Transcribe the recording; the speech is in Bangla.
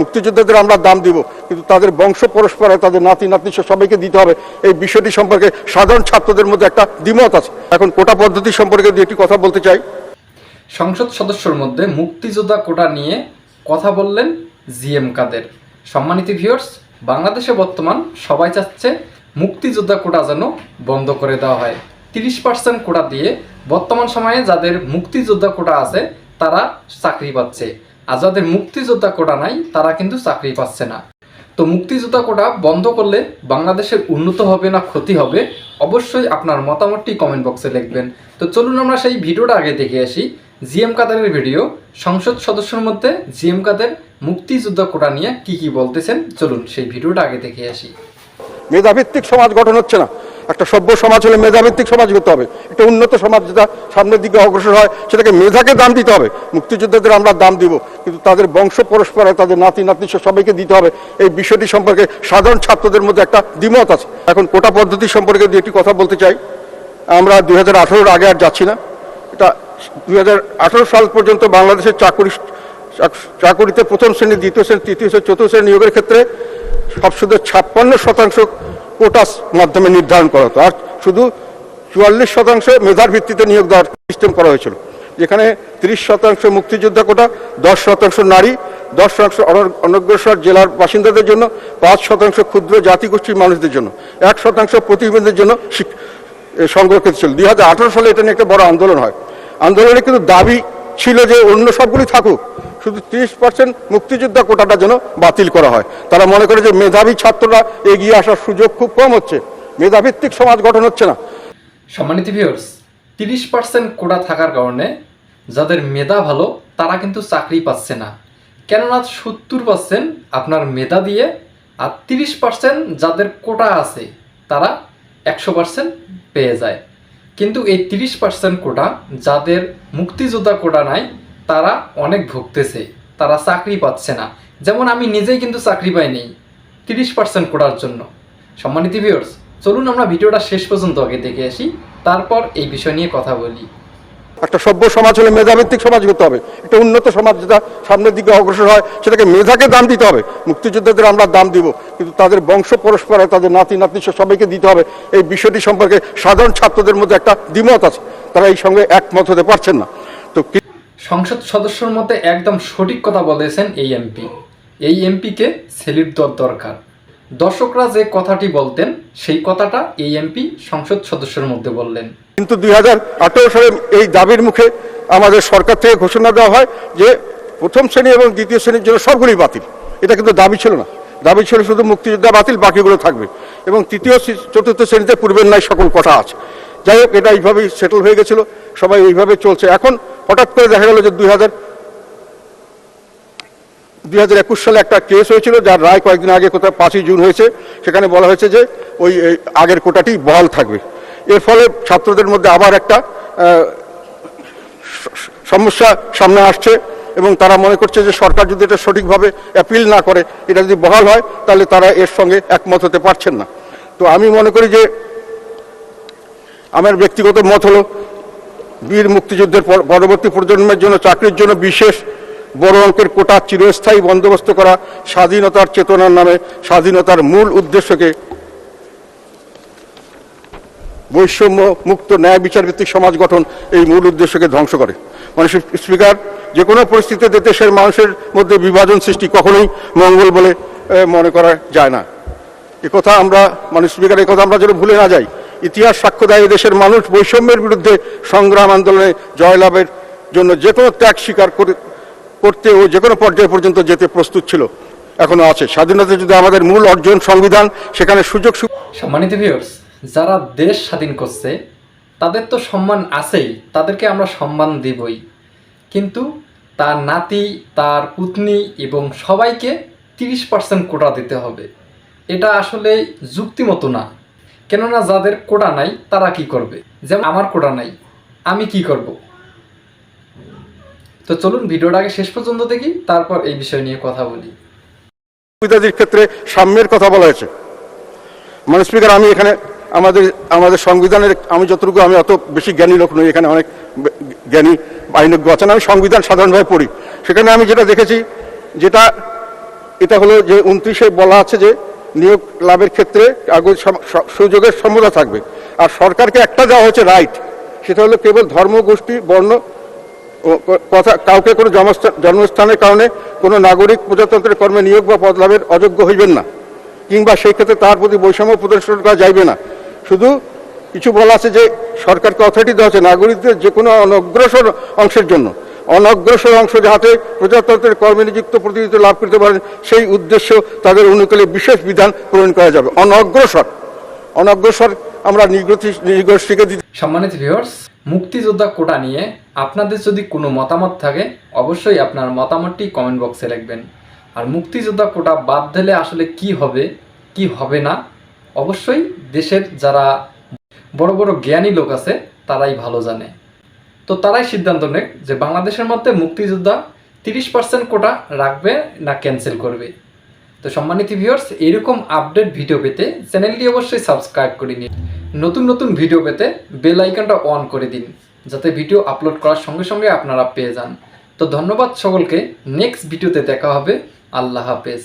মুক্তিযোদ্ধাদের আমরা দাম দিব, কিন্তু তাদের বংশ পরস্পর তাদের নাতি, নাতনি সবাইকে দিতে হবে। এই বিষয়টি সম্পর্কে সাধারণ ছাত্রদের মধ্যে একটা দ্বিমত আছে। এখন কোটা পদ্ধতি সম্পর্কে একটি কথা বলতে চাই। সংসদ সদস্যর মধ্যে মুক্তিযোদ্ধা কোটা নিয়ে কথা বললেন জিএম কাদের। সম্মানিত ভিউয়ার্স, বাংলাদেশে বর্তমান সবাই চাচ্ছে মুক্তিযোদ্ধা কোটা যেন বন্ধ করে দেওয়া হয়। তিরিশ পার্সেন্ট কোটা দিয়ে বর্তমান সময়ে যাদের মুক্তিযোদ্ধা কোটা আছে, তারা চাকরি পাচ্ছে। আর যাদের মুক্তিযোদ্ধা কোটা নাই, তারা কিন্তু চাকরি পাচ্ছে না। তো মুক্তিযোদ্ধা কোটা বন্ধ করলে বাংলাদেশের উন্নত হবে না, ক্ষতি হবে, অবশ্যই আপনার মতামতটি কমেন্ট বক্সে লিখবেন। তো চলুন আমরা সেই ভিডিওটা আগে দেখে আসি। জিএম কাদারের ভিডিও। সংসদ সদস্যের মধ্যে জিএম কাদের মুক্তিযোদ্ধা কোটা নিয়ে কি কি বলতেছেন? চলুন সেই ভিডিওটা আগে দেখে আসি। মেধাভিত্তিক সমাজ গঠন হচ্ছে না। একটা সভ্য সমাজ হলে মেধাভিত্তিক সমাজ করতে হবে। একটা উন্নত সমাজ যেটা সামনের দিকে অগ্রসর হয়, সেটাকে মেধাকে দাম দিতে হবে। মুক্তিযোদ্ধাদের আমরা দাম দিব, কিন্তু তাদের বংশ পরস্পরে তাদের নাতি, নাতনি সবাইকে দিতে হবে। এই বিষয়টি সম্পর্কে সাধারণ ছাত্রদের মধ্যে একটা দ্বিমত আছে। এখন কোটা পদ্ধতি সম্পর্কে দু একটি কথা বলতে চাই, আমরা দুই হাজার আগে আর যাচ্ছি না। এটা দুই হাজার আঠারো সাল পর্যন্ত বাংলাদেশের চাকরি চাকরিতে প্রথম শ্রেণি, দ্বিতীয় শ্রেণি, তৃতীয় শ্রেণি, চতুর্থ শ্রেণি নিয়োগের ক্ষেত্রে সব শুধু ছাপ্পান্ন শতাংশ কোটাস মাধ্যমে নির্ধারণ করা হতো। আর শুধু চুয়াল্লিশ শতাংশ মেধার ভিত্তিতে নিয়োগ দেওয়ার সিস্টেম করা হয়েছিল। যেখানে তিরিশ শতাংশ মুক্তিযোদ্ধা কোটা, দশ শতাংশ নারী, দশ শতাংশ অনগ্রসর জেলার বাসিন্দাদের জন্য, পাঁচ শতাংশ ক্ষুদ্র জাতিগোষ্ঠীর মানুষদের জন্য, এক শতাংশ প্রতিবন্ধীদের জন্য সংরক্ষিত ছিল। দুই হাজার আঠেরো সালে এটা নিয়ে একটা বড় আন্দোলন হয়। আন্দোলনে কিন্তু দাবি ছিল যে অন্য সবগুলি থাকুক। শুধু তিরিশ পার্সেন্ট মুক্তিযোদ্ধা কোটাটা যেন বাতিল করা হয়। তারা মনে করে যে মেধাবী ছাত্ররা এগিয়ে আসার সুযোগ খুব কম হচ্ছে। মেধাভিত্তিক সমাজ গঠন হচ্ছে না। সম্মানিত ভিউয়ার্স তিরিশ পার্সেন্ট কোটা থাকার কারণে যাদের মেধা ভালো, তারা কিন্তু চাকরি পাচ্ছে না। কেননা সত্তর পার্সেন্ট আপনার মেধা দিয়ে আর তিরিশ পার্সেন্ট যাদের কোটা আছে, তারা একশো পার্সেন্ট পেয়ে যায়। কিন্তু এই তিরিশ পার্সেন্ট কোটা যাদের মুক্তিযোদ্ধা কোটা নাই তারা অনেক ভুগতেছে, তারা চাকরি পাচ্ছে না। যেমন আমি নিজেই কিন্তু চাকরি পাইনি, তিরিশ পার্সেন্ট কোটার জন্য। সম্মানিত ভিউয়ার্স চলুন আমরা ভিডিওটা শেষ পর্যন্ত আগে দেখে আসি, তারপর এই বিষয় নিয়ে কথা বলি। একটা সভ্য সমাজ হলে মেধাভিত্তিক সমাজ করতে হবে। একটা উন্নত সমাজ যেটা সামনের দিকে অগ্রসর হয়, সেটাকে মেধাকে দাম দিতে হবে। মুক্তিযোদ্ধাদের আমরা দাম দিব, কিন্তু তাদের বংশ পরস্পরে, তাদের নাতি নাতনি সবাইকে দিতে হবে। এই বিষয়টি সম্পর্কে সাধারণ ছাত্রদের মধ্যে একটা দ্বিমত আছে। তারা এই সঙ্গে একমত হতে পারছেন না। তো সংসদ সদস্যর মতে একদম সঠিক কথা বলেছেন এই এমপি। এই এমপিকে সেলিট দেওয়ার দরকার। দর্শকরা যে কথাটি বলতেন, সেই কথাটা এই এমপি সংসদ সদস্যের মধ্যে বললেন। কিন্তু দুই হাজার আঠেরো সালে এই দাবির মুখে আমাদের সরকার থেকে ঘোষণা দেওয়া হয় যে প্রথম শ্রেণি এবং দ্বিতীয় শ্রেণির জন্য সবগুলি বাতিল। এটা কিন্তু দাবি ছিল না। দাবি ছিল শুধু মুক্তিযোদ্ধা বাতিল, বাকিগুলো থাকবে। এবং তৃতীয় চতুর্থ শ্রেণীতে পূর্বের নাই সকল কথা আছে। যাই হোক, এটা এইভাবেই সেটেল হয়ে গেছিল। সবাই এইভাবে চলছে। এখন হঠাৎ করে দেখা গেল যে দুই হাজার দুই হাজার একুশ সালে একটা কেস হয়েছিল, যার রায় কয়েকদিন আগে কোথাও পাঁচই জুন হয়েছে, সেখানে বলা হয়েছে যে ওই আগের কোটাটি বহাল থাকবে। এর ফলে ছাত্রদের মধ্যে আবার একটা সমস্যা সামনে আসছে এবং তারা মনে করছে যে সরকার যদি এটা সঠিকভাবে অ্যাপিল না করে, এটা যদি বহাল হয়, তাহলে তারা এর সঙ্গে একমত হতে পারছেন না। তো আমি মনে করি যে আমার ব্যক্তিগত মত হলো বীর মুক্তিযুদ্ধের পর- পরবর্তী প্রজন্মের জন্য চাকরির জন্য বিশেষ বড় অঙ্কের কোটা চিরস্থায়ী বন্দোবস্ত করা স্বাধীনতার চেতনার নামে স্বাধীনতার মূল উদ্দেশ্যকে বৈষম্য মুক্ত ন্যায় বিচার ভিত্তিক সমাজ গঠন এই মূল উদ্দেশ্যকে ধ্বংস করে। মানে স্পিকার, যে কোনো পরিস্থিতিতে দেশের মানুষের মধ্যে বিভাজন সৃষ্টি কখনোই মঙ্গল বলে মনে করা যায় না। কথা আমরা মানে স্পিকার কথা আমরা যেন ভুলে না যাই। ইতিহাস সাক্ষ্য দেয় দেশের মানুষ বৈষম্যের বিরুদ্ধে সংগ্রাম আন্দোলনে জয়লাভের জন্য যে কোনো ত্যাগ স্বীকার করে করতে ও যে কোনো পর্যায় পর্যন্ত যেতে প্রস্তুত ছিল, এখনও আছে। স্বাধীনতা যদি আমাদের মূল অর্জন সংবিধান, সেখানে সুযোগ সম্মানিত ভিউয়ার্স যারা দেশ স্বাধীন করছে, তাদের তো সম্মান আছেই, তাদেরকে আমরা সম্মান দিবই। কিন্তু তার নাতি, তার পুতনি এবং সবাইকে তিরিশ পার্সেন্ট কোটা দিতে হবে। এটা আসলে যুক্তিমতো না। কেননা যাদের কোটা নাই, তারা কি করবে? যেমন আমার কোটা নাই, আমি কি করব? তো চলুন ভিডিওটাকে শেষ পর্যন্ত দেখি, তারপর এই বিষয় নিয়ে কথা বলি। সুবিধাদির ক্ষেত্রে সাম্যের কথা বলা হয়েছে। মানে স্পিকার, আমি এখানে আমাদের আমাদের সংবিধানের, আমি যতটুকু, আমি অত বেশি জ্ঞানী লোক নই, এখানে অনেক জ্ঞানী, আইনজ্ঞ আছেন, আমি সংবিধান সাধারণভাবে পড়ি। সেখানে আমি যেটা দেখেছি, যেটা, এটা হলো যে উনত্রিশে বলা আছে যে নিয়োগ লাভের ক্ষেত্রে সুযোগের সমতা থাকবে। আর সরকারকে একটা দেওয়া হচ্ছে রাইট, সেটা হলো কেবল ধর্ম, গোষ্ঠী, বর্ণ কথা, কাউকে কোনো জন্মস্থানের কারণে কোনো নাগরিক প্রজাতন্ত্রের কর্মে নিয়োগ বা পদ লাভের অযোগ্য হইবেন না, কিংবা সেই ক্ষেত্রে তার প্রতি বৈষম্য প্রদর্শন করা যাইবে না। শুধু কিছু বলা আছে যে সরকারকে অথরিটি দেওয়া হচ্ছে নাগরিকদের যে কোনো অনগ্রসর অংশের জন্য। অনগ্রসর অংশ যাহাতে প্রজাতন্ত্রের কর্মে নিযুক্ত প্রতিনিধিত্ব লাভ করতে পারেন, সেই উদ্দেশ্য তাদের অনুকূলে বিশেষ বিধান প্রণয়ন করা যাবে। অনগ্রসর। অনগ্রসর আমরা নিগোষ্ঠী নিগোষ্ঠীকে দিতে সম্মানিত ভিউয়ার্স মুক্তিযোদ্ধা কোটা নিয়ে আপনাদের যদি কোনো মতামত থাকে, অবশ্যই আপনার মতামতটি কমেন্ট বক্সে লিখবেন। আর মুক্তিযোদ্ধা কোটা বাদ দিলে আসলে কি হবে কি হবে না, অবশ্যই দেশের যারা বড় বড় জ্ঞানী লোক আছে, তারাই ভালো জানে। তো তারাই সিদ্ধান্ত নেক যে বাংলাদেশের মধ্যে মুক্তিযোদ্ধা তিরিশ পার্সেন্ট কোটা রাখবে না ক্যান্সেল করবে। তো সম্মানিত ভিউয়ার্স এরকম আপডেট ভিডিও পেতে চ্যানেলটি অবশ্যই সাবস্ক্রাইব করে নিন। নতুন নতুন ভিডিও পেতে বেল আইকনটা অন করে দিন, যাতে ভিডিও আপলোড করার সঙ্গে সঙ্গে আপনারা পেয়ে যান। তো ধন্যবাদ সকলকে নেক্সট ভিডিওতে দেখা হবে। আল্লাহ হাফেজ।